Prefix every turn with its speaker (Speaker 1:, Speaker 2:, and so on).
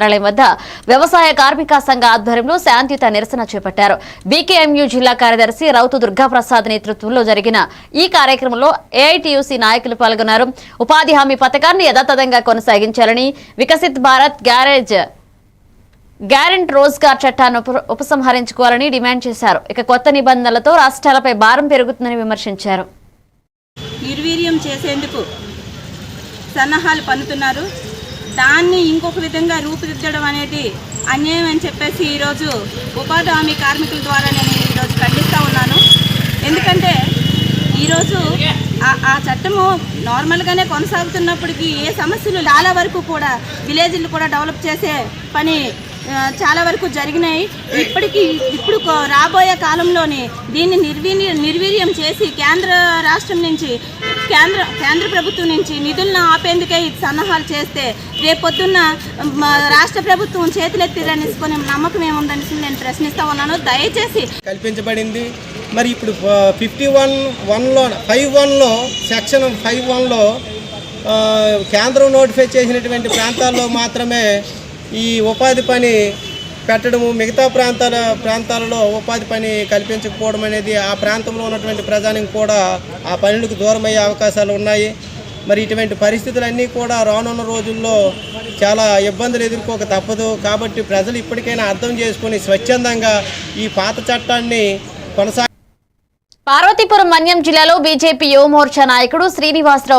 Speaker 1: కార్యాలయం వద్ద వ్యవసాయ కార్మిక సంఘ ఆధ్వర్యంలో శాంతియుత నిరసన చేపట్టారు. బీకేఎంయు జిల్లా కార్యదర్శి రౌతు దుర్గాప్రసాద్ నేతృత్వంలో జరిగిన ఈ కార్యక్రమంలో ఏఐటియుసి నాయకులు పాల్గొన్నారు. ఉపాధి హామీ పథకాన్ని యథాతథంగా కొనసాగించాలని వికసిత్ భారత్ గ్యారేజ్ గ్యారెంట్ రోజ్గార్ చట్టాన్ని ఉపసంహరించుకోవాలని డిమాండ్ చేశారు. ఇక కొత్త నిబంధనలతో రాష్ట్రాలపై భారం పెరుగుతుందని విమర్శించారు.
Speaker 2: నిర్వీర్యం చేసేందుకు సన్నాహాలు పన్నుతున్నారు. దాన్ని ఇంకొక విధంగా రూపుదిద్దడం అనేది అన్యాయం అని చెప్పేసి ఈరోజు ఉపాధి హామీ కార్మికుల ద్వారా నేను ఈరోజు ఖండిస్తూ ఉన్నాను. ఎందుకంటే ఈరోజు ఆ- ఆ చట్టము నార్మల్గానే కొనసాగుతున్నప్పటికీ ఏ సమస్యలు చాలా వరకు కూడా విలేజ్లు కూడా డెవలప్ చేసే పని చాలా వరకు జరిగినాయి. ఇప్పటికీ ఇప్పుడు రాబోయే కాలంలోనే దీన్ని నిర్వీ నిర్వీర్యం చేసి కేంద్ర రాష్ట్రం నుంచి కేంద్ర కేంద్ర ప్రభుత్వం నుంచి నిధులను ఆపేందుకే సన్నాహాలు చేస్తే రేపొద్దున్న రాష్ట్ర ప్రభుత్వం చేతులెత్తిరనేసుకునే నమ్మకం ఏముందనేసి నేను ప్రశ్నిస్తా ఉన్నాను. దయచేసి
Speaker 3: కల్పించబడింది. మరి ఇప్పుడు ఫిఫ్టీ వన్ వన్లో ఫైవ్ వన్లో సెక్షన్ ఫైవ్ వన్లో కేంద్రం నోటిఫై చేసినటువంటి ప్రాంతాల్లో మాత్రమే ఈ ఉపాధి పని పెట్టడము మిగతా ప్రాంతాల ప్రాంతాలలో ఉపాధి పని కల్పించకపోవడం అనేది ఆ ప్రాంతంలో ఉన్నటువంటి ప్రజానికి కూడా ఆ పనులకు దూరమయ్యే అవకాశాలు ఉన్నాయి. మరి ఇటువంటి పరిస్థితులన్నీ కూడా రానున్న రోజుల్లో చాలా ఇబ్బందులు ఎదుర్కోక తప్పదు. కాబట్టి ప్రజలు ఇప్పటికైనా అర్థం చేసుకుని స్వచ్ఛందంగా ఈ పాత చట్టాన్ని కొనసాగ
Speaker 1: పార్వతీపురం మన్యం జిల్లాలో బీజేపీ యువమోర్చా నాయకుడు శ్రీనివాసరావు